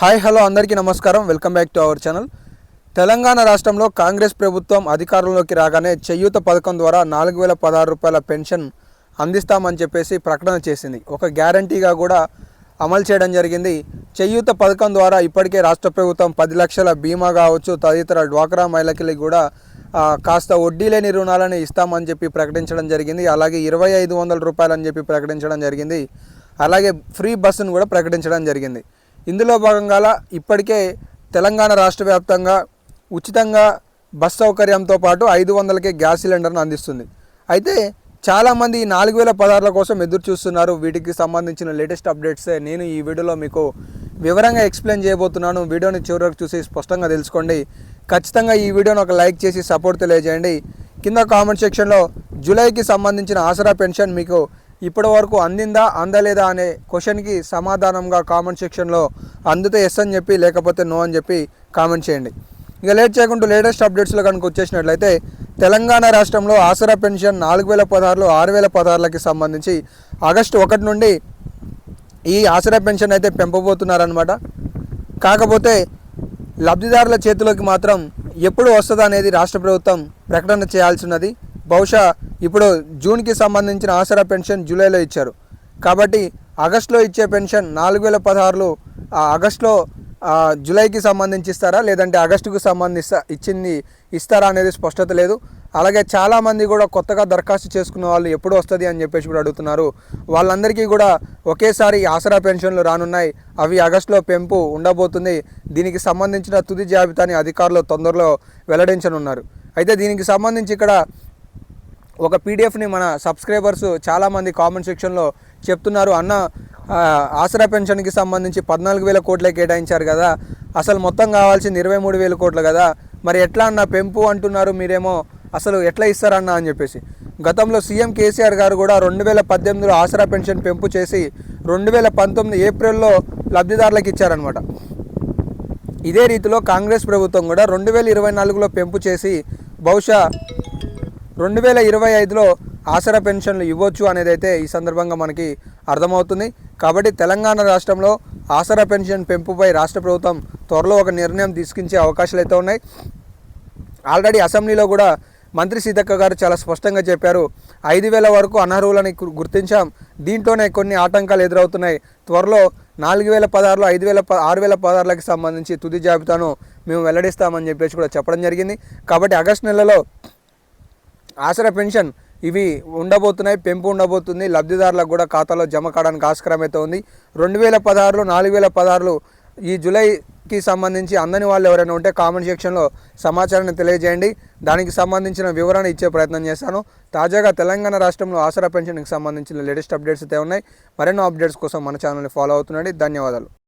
Hi hello అందరికీ నమస్కారం. Welcome back to our channel. Telangana రాష్ట్రంలో కాంగ్రెస్ ప్రభుత్వం అధికారంలోకి రాగానే చెయ్యూత పథకం ద్వారా నాలుగు వేల పదహారు రూపాయల పెన్షన్ అందిస్తామని చెప్పేసి ప్రకటన చేసింది. ఒక గ్యారంటీగా కూడా అమలు చేయడం జరిగింది. చెయ్యూత పథకం ద్వారా ఇప్పటికే రాష్ట్ర ప్రభుత్వం పది లక్షల బీమా కావచ్చు తదితర డ్వాక్రా మహిళకి కూడా కాస్త వడ్డీ లేని రుణాలను ఇస్తామని చెప్పి ప్రకటించడం జరిగింది. అలాగే ఇరవై ఐదు వందల రూపాయలు అని చెప్పి ప్రకటించడం జరిగింది. అలాగే ఫ్రీ బస్సును కూడా ప్రకటించడం జరిగింది. ఇందులో భాగంగా ఇప్పటికే తెలంగాణ రాష్ట్ర వ్యాప్తంగా ఉచితంగా బస్ సౌకర్యంతో పాటు ఐదు వందలకే గ్యాస్ సిలిండర్ను అందిస్తుంది. అయితే చాలామంది ఈ నాలుగు వేల పదార్థాల కోసం ఎదురు చూస్తున్నారు. వీటికి సంబంధించిన లేటెస్ట్ అప్డేట్స్ నేను ఈ వీడియోలో మీకు వివరంగా ఎక్స్ప్లెయిన్ చేయబోతున్నాను. వీడియోని చివరి వరకు చూసి స్పష్టంగా తెలుసుకోండి. ఖచ్చితంగా ఈ వీడియోని ఒక లైక్ చేసి సపోర్ట్ తెలియజేయండి. కింద కామెంట్ సెక్షన్లో జూలైకి సంబంధించిన ఆసరా పెన్షన్ మీకు ఇప్పటి వరకు అందిందా అందలేదా అనే క్వశ్చన్కి సమాధానంగా కామెంట్ సెక్షన్లో అందితే ఎస్ అని చెప్పి లేకపోతే నో అని చెప్పి కామెంట్ చేయండి. ఇక లేట్ చేయకుండా లేటెస్ట్ అప్డేట్స్లో కనుక వచ్చేసినట్లయితే తెలంగాణ రాష్ట్రంలో ఆసరా పెన్షన్ నాలుగు వేల పదహారులో ఆరు వేల పదహారులకి సంబంధించి ఆగస్టు ఒకటి నుండి ఈ ఆసరా పెన్షన్ అయితే పెంపబోతున్నారనమాట కాకపోతే లబ్ధిదారుల చేతిలోకి మాత్రం ఎప్పుడు వస్తుందా అనేది రాష్ట్ర ప్రభుత్వం ప్రకటన చేయాల్సి ఉన్నది బహుశా ఇప్పుడు జూన్కి సంబంధించిన ఆసరా పెన్షన్ జూలైలో ఇచ్చారు. కాబట్టి ఆగస్టులో ఇచ్చే పెన్షన్ నాలుగు వేల పదహారులు ఆగస్టులో జూలైకి సంబంధించి ఇస్తారా? లేదంటే ఆగస్టుకు సంబంధిస్తా ఇచ్చింది ఇస్తారా అనేది స్పష్టత లేదు. అలాగే చాలామంది కూడా కొత్తగా దరఖాస్తు చేసుకున్న వాళ్ళు ఎప్పుడు వస్తుంది అని చెప్పేసి కూడా అడుగుతున్నారు. వాళ్ళందరికీ కూడా ఒకేసారి ఆసరా పెన్షన్లు రానున్నాయి. అవి ఆగస్టులో పెంపు ఉండబోతుంది. దీనికి సంబంధించిన తుది జాబితాని అధికారులు తొందరలో వెల్లడించనున్నారు. అయితే దీనికి సంబంధించి ఇక్కడ ఒక పీడిఎఫ్ని మన సబ్స్క్రైబర్స్ చాలామంది కామెంట్ సెక్షన్లో చెప్తున్నారు. అన్న ఆసరా పెన్షన్కి సంబంధించి పద్నాలుగు వేల కోట్లే కేటాయించారు కదా. అసలు మొత్తం కావాల్సింది ఇరవై మూడు వేల కోట్లు కదా. మరి ఎట్లా అన్న పెంపు అంటున్నారు మీరేమో. అసలు ఎట్లా ఇస్తారన్న అని చెప్పేసి. గతంలో సీఎం కేసీఆర్ గారు కూడా రెండు వేల పద్దెనిమిదిలో ఆసరా పెన్షన్ పెంపు చేసి రెండు వేల పంతొమ్మిది ఏప్రిల్లో లబ్ధిదారులకు ఇచ్చారనమాట ఇదే రీతిలో కాంగ్రెస్ ప్రభుత్వం కూడా రెండు వేల ఇరవై నాలుగులో పెంపు చేసి బహుశా రెండు వేల ఇరవై ఐదులో ఆసరా పెన్షన్లు ఇవ్వచ్చు అనేది అయితే ఈ సందర్భంగా మనకి అర్థమవుతుంది. కాబట్టి తెలంగాణ రాష్ట్రంలో ఆసరా పెన్షన్ పెంపుపై రాష్ట్ర ప్రభుత్వం త్వరలో ఒక నిర్ణయం తీసుకించే అవకాశాలు అయితే ఉన్నాయి. ఆల్రెడీ అసెంబ్లీలో కూడా మంత్రి సీతక్క గారు చాలా స్పష్టంగా చెప్పారు. ఐదు వేల వరకు అనర్హులని గుర్తించాం. దీంట్లోనే కొన్ని ఆటంకాలు ఎదురవుతున్నాయి. త్వరలో నాలుగు వేల పదహారులో ఐదు వేల ఆరు వేల పదహారులకు సంబంధించి తుది జాబితాను మేము వెల్లడిస్తామని చెప్పేసి కూడా చెప్పడం జరిగింది. కాబట్టి ఆగస్టు నెలలో ఆసరా పెన్షన్ ఇవి ఉండబోతున్నాయి పెంపు ఉండబోతుంది. లబ్ధిదారులకు కూడా ఖాతాలో జమ కావడానికి ఆస్కారం అయితే ఉంది. రెండు వేల పదహారులో నాలుగు వేల పదహారులు ఈ జూలైకి సంబంధించి అందని వాళ్ళు ఎవరైనా ఉంటే కామెంట్ సెక్షన్లో సమాచారాన్ని తెలియజేయండి. దానికి సంబంధించిన వివరణ ఇచ్చే ప్రయత్నం చేస్తాను. తాజాగా తెలంగాణ రాష్ట్రంలో ఆసరా పెన్షన్కి సంబంధించిన లేటెస్ట్ అప్డేట్స్ అయితే ఉన్నాయి. మరెన్నో అప్డేట్స్ కోసం మన ఛానల్ని ఫాలో అవుతుండండి. ధన్యవాదాలు.